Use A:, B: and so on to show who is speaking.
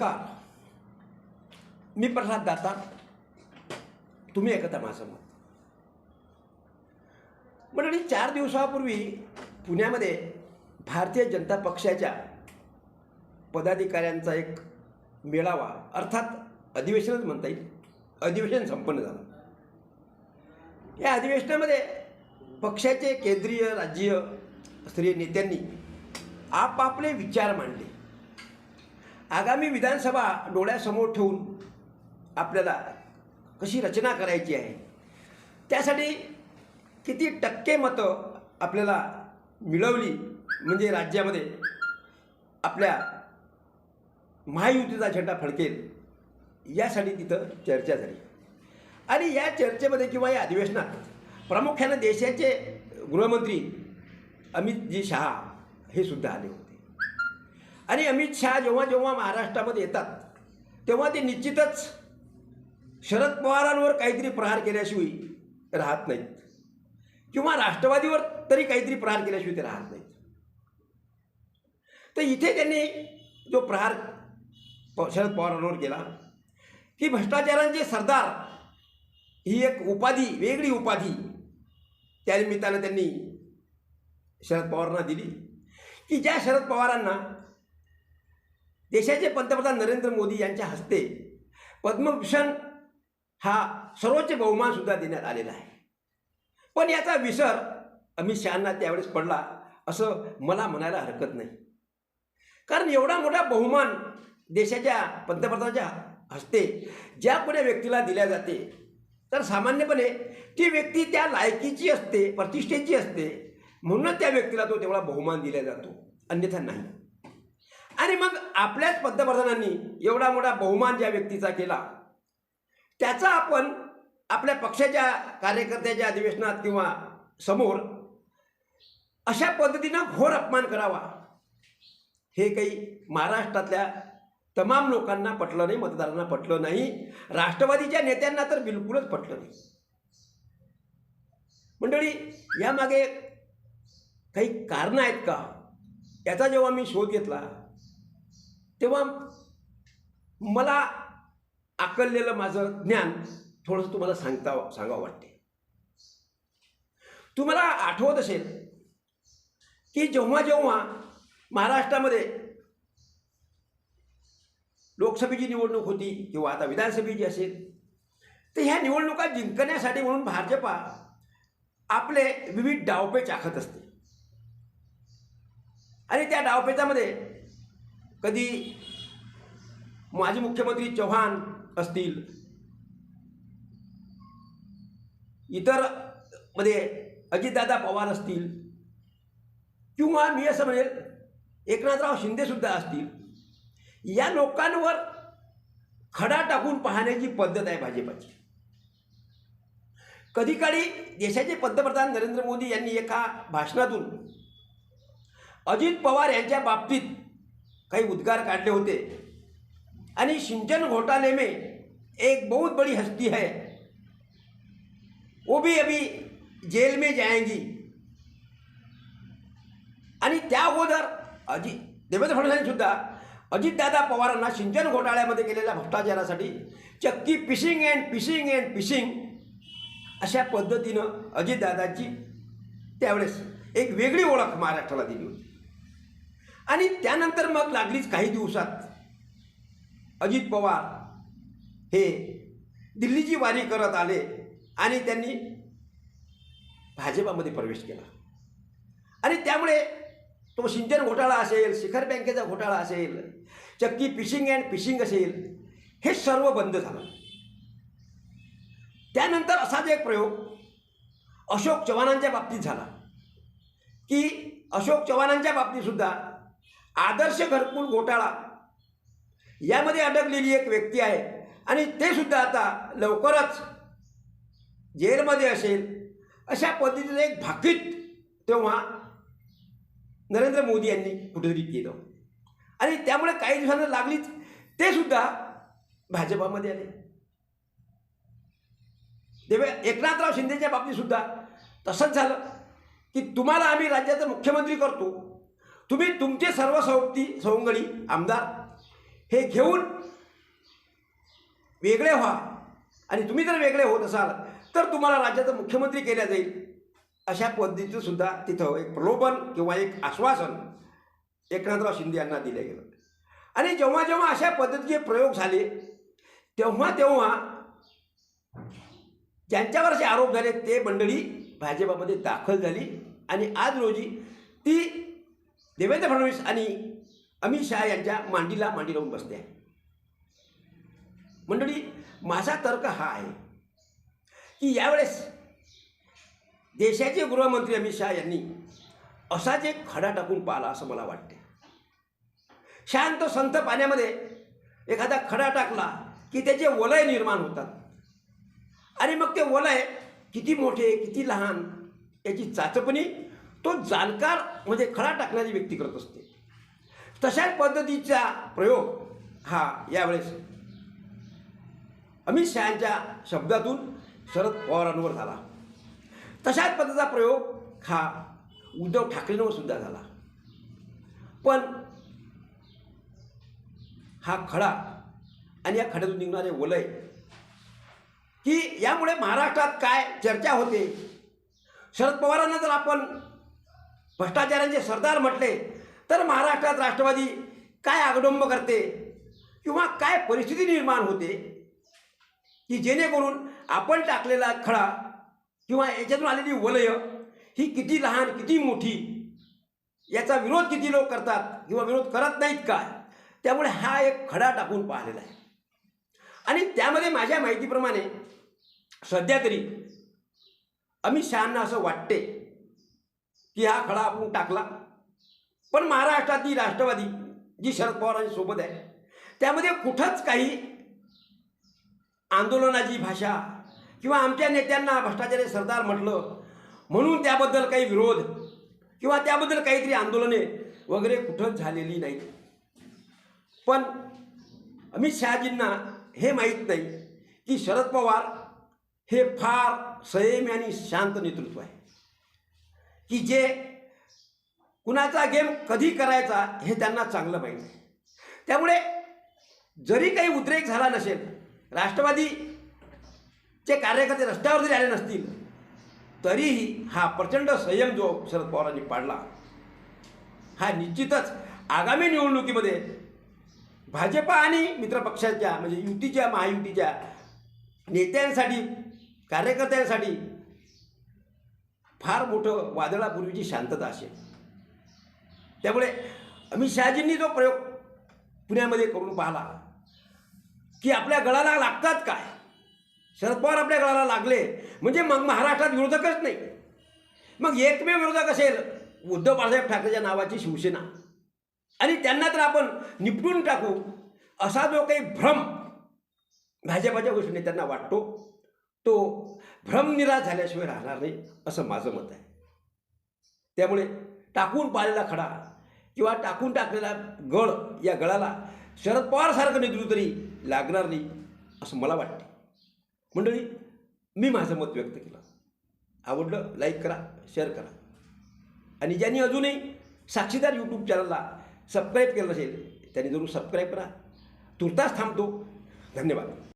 A: नमस्कार. मी प्रल्हाद दाता. तुम्ही ऐकता माझं मत मंडळी चार दिवसापूर्वी पुण्यामध्ये भारतीय जनता पक्षाच्या पदाधिकाऱ्यांचा एक मेळावा अर्थात अधिवेशनच म्हणता येईल अधिवेशन संपन्न झालं. या अधिवेशनामध्ये पक्षाचे केंद्रीय राज्य स्तरीय नेत्यांनी आपापले विचार मांडले. आगामी विधानसभा डोळ्यासमोर ठेवून आपल्याला कशी रचना करायची आहे? त्यासाठी किती टक्के मतं आपल्याला मिळवली म्हणजे राज्यामध्ये आपल्या महायुतीचा झेंडा फडकेल यासाठी तिथं चर्चा झाली. आणि या चर्चेमध्ये किंवा या अधिवेशनात प्रामुख्यानं देशाचे गृहमंत्री अमितजी शहा हे सुद्धा आले होते. आणि अमित शहा जेव्हा जेव्हा महाराष्ट्रामध्ये येतात तेव्हा ते निश्चितच शरद पवारांवर काहीतरी प्रहार केल्याशिवाय राहत नाहीत. किंवा राष्ट्रवादीवर तरी काहीतरी प्रहार केल्याशिवाय ते राहत नाहीत. तर इथे त्यांनी जो प्रहार प- शरद पवारांवर केला की भ्रष्टाचारांचे सरदार ही एक उपाधी वेगळी उपाधी त्यानिमित्तानं त्यांनी शरद पवारांना दिली की ज्या शरद पवारांना देशाचे पंतप्रधान नरेंद्र मोदी यांच्या हस्ते पद्मभूषण हा सर्वोच्च बहुमानसुद्धा देण्यात आलेला आहे. पण याचा विसर अमित शहांना त्यावेळेस पडला असं मला म्हणायला हरकत नाही. कारण एवढा मोठा बहुमान देशाच्या पंतप्रधानाच्या हस्ते ज्या कोण्या व्यक्तीला दिल्या जाते तर सामान्यपणे ती व्यक्ती त्या लायकीची असते प्रतिष्ठेची असते म्हणूनच त्या व्यक्तीला तो तेवढा बहुमान दिला जातो. अन्यथा नाही. आणि मग आपल्याच पंतप्रधानांनी एवढा मोठा बहुमान ज्या व्यक्तीचा केला त्याचा आपण आपल्या पक्षाच्या कार्यकर्त्याच्या अधिवेशनात किंवा समोर अशा पद्धतीनं घोर अपमान करावा. हे काही महाराष्ट्रातल्या तमाम लोकांना पटलं नाही मतदारांना पटलं नाही. राष्ट्रवादीच्या नेत्यांना तर बिलकुलच पटलं नाही. मंडळी यामागे काही कारणं आहेत का? याचा जेव्हा मी शोध घेतला तेव्हा मला आकललेलं माझं ज्ञान थोडंसं तुम्हाला सांगता सांगावं वाटते तुम्हाला आठवत असेल की जेव्हा जेव्हा महाराष्ट्रामध्ये लोकसभेची निवडणूक होती किंवा आता विधानसभेची असेल तर ह्या निवडणुका जिंकण्यासाठी म्हणून भाजपा आपले विविध डावपेच आखत असते. आणि त्या डावपेचामध्ये कधी माजी मुख्यमंत्री चव्हाण असतील इतरमध्ये अजितदादा पवार असतील किंवा मी असं म्हणेल एकनाथराव शिंदेसुद्धा असतील या लोकांवर खडा टाकून पाहण्याची पद्धत आहे भाजपाची. कधी काळी देशाचे पंतप्रधान नरेंद्र मोदी यांनी एका भाषणातून अजित पवार यांच्या बाबतीत काही उद्गार काढले होते. आणि सिंचन घोटाले में एक बहुत बड़ी हस्ती है. वो भी अभी जेल में जाएंगी. आणि त्या अगोदर अजित देवेंद्र फडणवीसांनी सुद्धा अजितदादा पवारांना सिंचन घोटाळ्यामध्ये केलेल्या भ्रष्टाचारासाठी चक्की पिशिंग अँड पिशिंग अँड पिशिंग अशा पद्धतीनं अजितदादाची त्यावेळेस एक वेगळी ओळख महाराष्ट्राला दिली होती. आणि त्यानंतर मग लागलीच काही दिवसात. अजित पवार हे दिल्लीची वारी करत आले आणि त्यांनी भाजपामध्ये प्रवेश केला. आणि त्यामुळे तो सिंचन घोटाळा असेल शिखर बँकेचा घोटाळा असेल चक्की फिशिंग अँड फिशिंग असेल हे सर्व बंद झालं. त्यानंतर असाच एक प्रयोग अशोक चव्हाणांच्या बाबतीत झाला. की अशोक चव्हाणांच्या बाबतीत सुद्धा आदर्श घरकुल घोटाळा. यामध्ये अडकलेली एक व्यक्ती आहे. आणि ते सुद्धा आता लवकरच जेलमध्ये असेल. अशा पद्धतीचं एक भाकीत तेव्हा नरेंद्र मोदी यांनी कुठेतरी केलं. आणि त्यामुळे काही दिवसांना लागलीच. ते सुद्धा भाजपामध्ये आले. देवे एकनाथराव शिंदेच्या बाबतीत सुद्धा तसंच झालं. की तुम्हाला आम्ही राज्याचा मुख्यमंत्री करतो. तुम्ही तुमचे सर्व सवती सवंगडी आमदार हे घेऊन वेगळे व्हा. आणि तुम्ही जर वेगळे होत असाल तर तुम्हाला राज्याचं मुख्यमंत्री केल्या जाईल. अशा पद्धतीचं सुद्धा तिथं एक प्रलोभन किंवा एक आश्वासन एकनाथराव शिंदे यांना दिलं गेलं. आणि जेव्हा जेव्हा अशा पद्धतीचे प्रयोग झाले तेव्हा तेव्हा ज्यांच्यावर असे आरोप झाले ते मंडळी भाजपामध्ये दाखल झाली. आणि आज रोजी ती देवेंद्र फडणवीस आणि अमित शहा यांच्या मांडीला मांडी लावून बसते आहे. मंडळी माझा तर्क हा आहे की यावेळेस देशाचे गृहमंत्री अमित शहा यांनी असाच एक खडा टाकून पाहिला असं मला वाटते. शांत संत पाण्यामध्ये एखादा खडा टाकला की त्याचे वलय निर्माण होतात. आणि मग ते वलय किती मोठे किती लहान याची चाचपणी तो जाणकार म्हणजे खडा टाकणारी व्यक्ती करत असते. तशाच पद्धतीचा प्रयोग हा यावेळेस अमित शहाच्या शब्दातून शरद पवारांवर झाला. तशाच पद्धतीचा प्रयोग हा उद्धव ठाकरेंवर सुद्धा झाला. पण हा खडा आणि या खड्यातून निघणारे वलय की यामुळे महाराष्ट्रात काय चर्चा होते? शरद पवारांना जर आपण भ्रष्टाचारांचे सरदार म्हटले तर महाराष्ट्रात राष्ट्रवादी काय आगडंब करते किंवा काय परिस्थिती निर्माण होते? की जेणेकरून आपण टाकलेला खडा किंवा याच्यातून आलेली वलय ही किती लहान किती मोठी याचा विरोध किती लोक करतात किंवा विरोध करत नाहीत काय त्यामुळे हा एक खडा टाकून पाहिलेला आहे. आणि त्यामध्ये माझ्या माहितीप्रमाणे सध्या तरी अमित शहांना असं वाटते की हा खडा आपण टाकला. पण महाराष्ट्रातली राष्ट्रवादी जी शरद पवारांच्या सोबत आहे त्यामध्ये कुठंच काही आंदोलनाची भाषा किंवा आमच्या नेत्यांना भ्रष्टाचारी सरदार म्हटलं म्हणून त्याबद्दल काही विरोध किंवा त्याबद्दल काहीतरी आंदोलने वगैरे कुठंच झालेली नाहीत. पण अमित शहाजींना हे माहीत नाही की शरद पवार हे फार संयमी आणि शांत नेतृत्व आहे. की जे कुणाचा गेम कधी करायचा हे त्यांना चांगलं माहीत आहे त्यामुळे जरी काही उद्रेक झाला नसेल राष्ट्रवादीचे कार्यकर्ते रस्त्यावर जरी आले नसतील तरीही हा प्रचंड संयम जो शरद पवारांनी पाडला हा निश्चितच आगामी निवडणुकीमध्ये भाजपा आणि मित्रपक्षाच्या म्हणजे युतीच्या महायुतीच्या नेत्यांसाठी कार्यकर्त्यांसाठी फार मोठं वादळापूर्वीची शांतता असेल. त्यामुळे अमित शहाजींनी जो प्रयोग पुण्यामध्ये करून पाहिला की आपल्या गळाला लागतात काय? शरद पवार आपल्या गळाला लागले म्हणजे मग महाराष्ट्रात विरोधकच नाही. मग एकमेव विरोधक असेल उद्धव बाळासाहेब ठाकरेच्या नावाची शिवसेना. आणि त्यांना तर आपण निपटून टाकू असा जो काही भ्रम भाजपाच्या गोष्टी नेत्यांना वाटतो. तो भ्रमनिराश झाल्याशिवाय राहणार नाही असं माझं मत आहे. त्यामुळे टाकून पाळलेला खडा किंवा टाकून टाकलेला गळ या गळाला शरद पवारसारखं निघलो तरी लागणार नाही असं मला वाटते. मंडळी मी माझं मत व्यक्त केलं. आवडलं लाईक करा शेअर करा. आणि ज्यांनी अजूनही साक्षीदार यूट्यूब चॅनलला सबस्क्राईब केलं नसेल त्यांनी जरूर सबस्क्राईब करा. तुर्तास थांबतो. धन्यवाद.